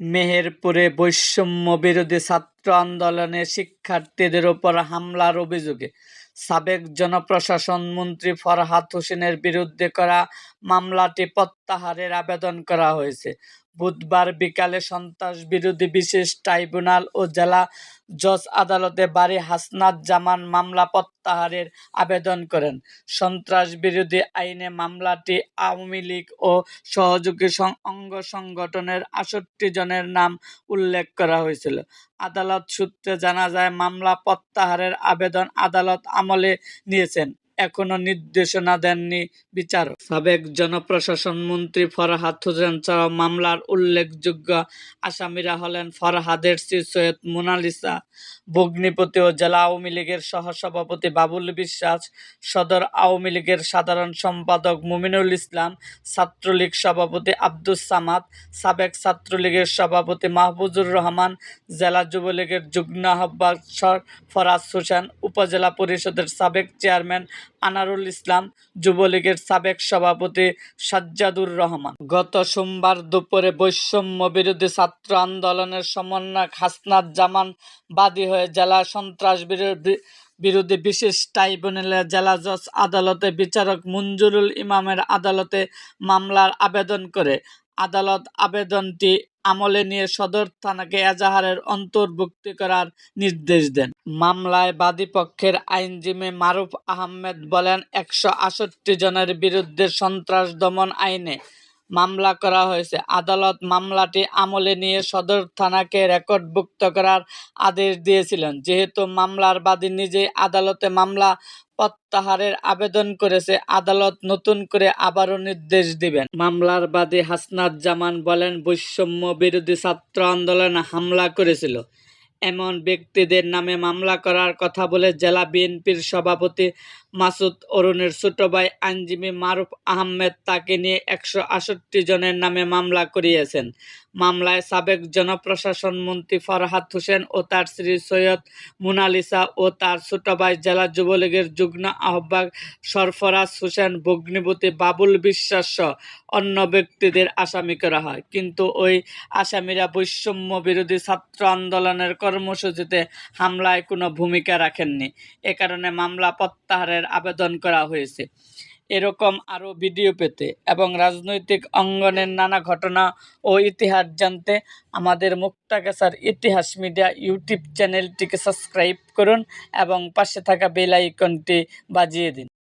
মেহেরপুরে বৈষম্য বিরোধী ছাত্র আন্দোলনে শিক্ষার্থীদের ওপর হামলার অভিযোগে সাবেক জনপ্রশাসন মন্ত্রী ফরহাদ হোসেনের বিরুদ্ধে করা মামলাটি প্রত্যাহারের আবেদন করা হয়েছে। বুধবার বিকালে সন্ত্রাস বিরোধী বিশেষ ট্রাইব্যুনাল ও জেলা জজ আদালতে বারী হাসনাত জামান মামলা প্রত্যাহারের আবেদন করেন। সন্ত্রাস বিরোধী আইনে মামলাটি আওয়ামী লীগ ও সহযোগী অঙ্গ সংগঠনের আষট্টি জনের নাম উল্লেখ করা হয়েছিল। আদালত সূত্রে জানা যায়, মামলা প্রত্যাহারের আবেদন আদালত আমলে নিয়েছেন। এখনও নির্দেশনা দেননি বিচারক সাবেক জনপ্রশাসন মন্ত্রী ফরহাদ হোসেন ছাড়াও মামলার উল্লেখযোগ্য আসামিরা হলেন ফরহাদের শ্রী সৈয়দ মোনালিসা, ভগ্নিপতি ও জেলা আওয়ামী লীগের সহসভাপতি বাবুল বিশ্বাস, সদর আওয়ামী লীগের সাধারণ সম্পাদক মুমিনুল ইসলাম, ছাত্রলীগ সভাপতি আব্দুস সামাদ, সাবেক ছাত্রলীগের সভাপতি মাহফুজুর রহমান, জেলা যুবলীগের যুগ্ম আহ্বায়ক ফরাজ হোসেন, উপজেলা পরিষদের সাবেক চেয়ারম্যান আনারুল ইসলাম যুবলীগের সাবেক সভাপতি সাজ্জাদুর রহমান। গত সোমবার দুপুরে বৈষম্য বিরোধী ছাত্র আন্দোলনের সমন্বয়ক হাসনাত জামান বাদী হয়ে জেলা সন্ত্রাস বিরোধী বিরোধী বিশেষ ট্রাইব্যুনালের জেলা জজ আদালতে বিচারক মঞ্জুরুল ইমামের আদালতে মামলার আবেদন করে। আদালত আবেদনটি আমলে নিয়ে সদর থানাকে এজাহারের অন্তর্ভুক্ত করার নির্দেশ দেন। মামলায় বাদীপক্ষের আইনজীবী মারুফ আহমেদ বলেন, একশো আষট্টি জনের বিরুদ্ধে সন্ত্রাস দমন আইনে মামলা করা হয়েছে। আদালত মামলাটি আমলে নিয়ে সদর থানাকে রেকর্ডভুক্ত করার আদেশ দিয়েছিলেন। যেহেতু মামলার বাদী নিজেই আদালতে মামলা প্রত্যাহারের আবেদন করেছে, আদালত নতুন করে আবারও নির্দেশ দিবেন। মামলার বাদী হাসনাত জামান বলেন, বৈষম্য বিরোধী ছাত্র আন্দোলনে হামলা করেছিল। এমন ব্যক্তিদের নামে মামলা করার কথা বলে জেলা বিএনপির সভাপতি মাসুদ অরুণের ছোট ভাই আইনজীবী মারুফ আহমেদ তাকে নিয়ে একশো আষট্টি জনের নামে মামলা করিয়েছেন। মামলায় সাবেক জনপ্রশাসন মন্ত্রী ফরহাদ হোসেন ও তার স্ত্রী সৈয়দ মোনালিসা ও তার ছোট ভাই জেলা যুবলীগের যুগ্ম আহ্বায়ক সরফরাজ হোসেন, ভগ্নিপতি বাবুল বিশ্বাস অন্য ব্যক্তিদের আসামি করা হয়। কিন্তু ওই আসামিরা বৈষম্য বিরোধী ছাত্র আন্দোলনের কর্মসূচিতে হামলায় কোনো ভূমিকা রাখেননি। এ কারণে মামলা প্রত্যাহারের আবেদন করা হয়েছে। এরকম আরও ভিডিও পেতে এবং রাজনৈতিক অঙ্গনের নানা ঘটনা ও ইতিহাস জানতে আমাদের মুক্তাগাছার ইতিহাস মিডিয়া ইউটিউব চ্যানেলটিকে সাবস্ক্রাইব করুন এবং পাশে থাকা বেল আইকনটি বাজিয়ে দিন।